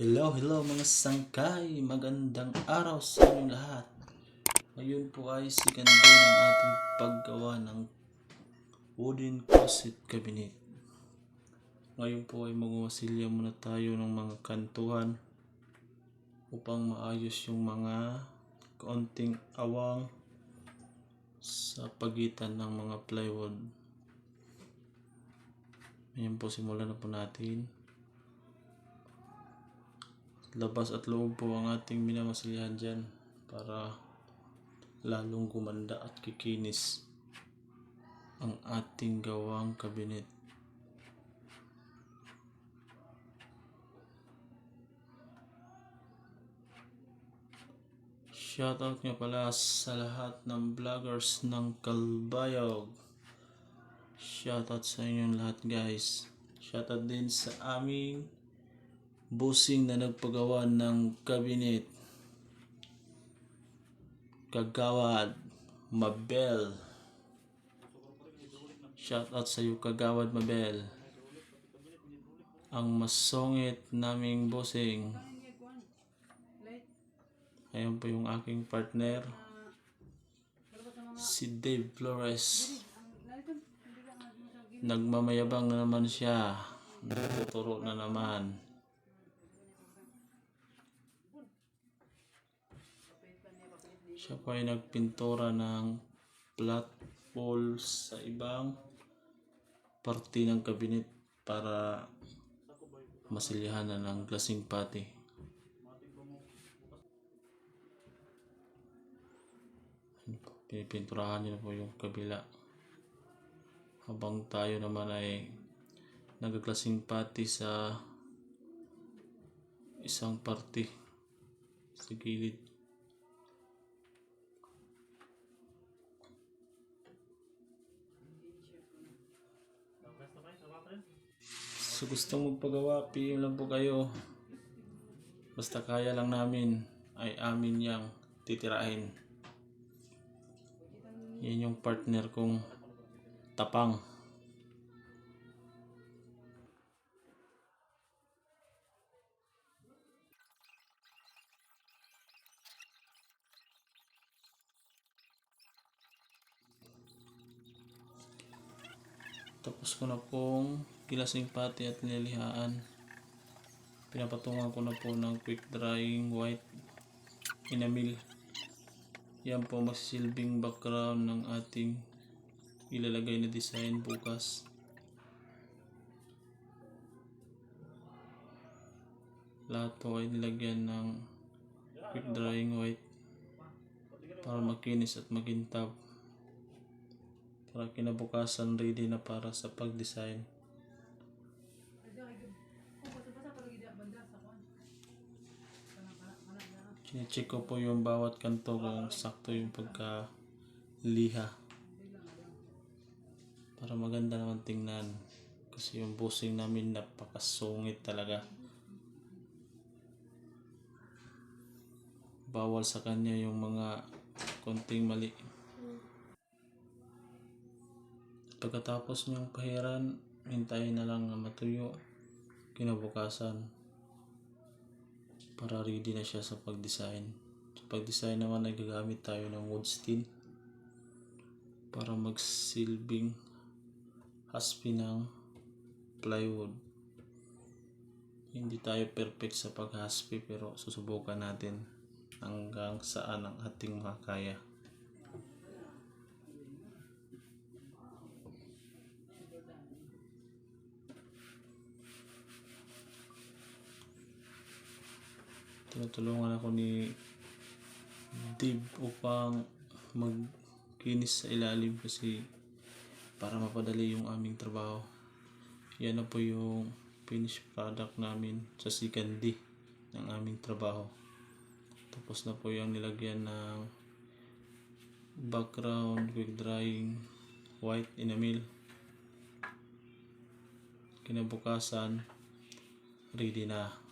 Hello, hello mga sangkay. Magandang araw sa inyong lahat. Ngayon po ay sikando ng ating paggawa ng wooden closet cabinet. Ngayon po ay magwasilya muna tayo ng mga kantuhan upang maayos yung mga kaunting awang sa pagitan ng mga plywood. Ngayon po simulan na po natin labas at loob po ang ating minamasilyahan dyan para lalong gumanda at kikinis ang ating gawang kabinet. Shoutout nga pala sa lahat ng vloggers ng Kalbayog. Shoutout sa inyong lahat guys. Shoutout din sa aming busing na nagpagawa ng kabinet. Kagawad Mabel. Shoutout sa iyo Kagawad Mabel. Ang masungit naming busing. Ayan po yung aking partner. Si Dave Flores. Nagmamayabang na naman siya. Nagtuturo na naman. Siya po ay nagpintura ng flat wall sa ibang parte ng kabinet para masilyahan na ng glassing pati. Pinipinturahan niyo na po yung kabila. Habang tayo naman ay nagaglasing pati sa isang parte sa gilid. So gustong magpagawa, PM lang po kayo. Basta kaya lang namin ay amin yang titirahin. Yan yung partner kong tapang. Tapos ko na pong kilasing pati at nililihaan. Pinapatungan ko na po ng quick drying white enamel. Yan po magsisilbing background ng ating ilalagay na design bukas. Lahat po ay nilagyan ng quick drying white para makinis at makintab para kinabukasan ready na para sa pag-design. Chinecheck ko po yung bawat kanto kung sakto yung pagka-liha. Para maganda naman tingnan. Kasi yung busing namin napakasungit talaga. Bawal sa kanya yung mga konting mali. Pagkatapos niyang pahiran, hintayin na lang na matuyo kinabukasan para ready na siya sa pag-design. Sa pag-design naman ay gagamit tayo ng wood stain para magsilbing haspi ng plywood. Hindi tayo perfect sa paghaspi pero susubukan natin hanggang saan ang ating makakaya. Tinutulungan ako ni Dave upang magkinis sa ilalim kasi para mapadali yung aming trabaho. Yan na po yung finished product namin sa second day ng aming trabaho. Tapos na po yung nilagyan ng background quick drying white enamel. Kinabukasan, ready na.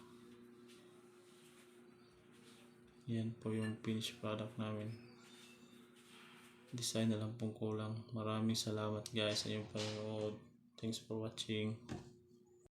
Yan po yung finished product namin. Design na lang pong kulang. Maraming salamat guys sa inyong panonood. Thanks for watching.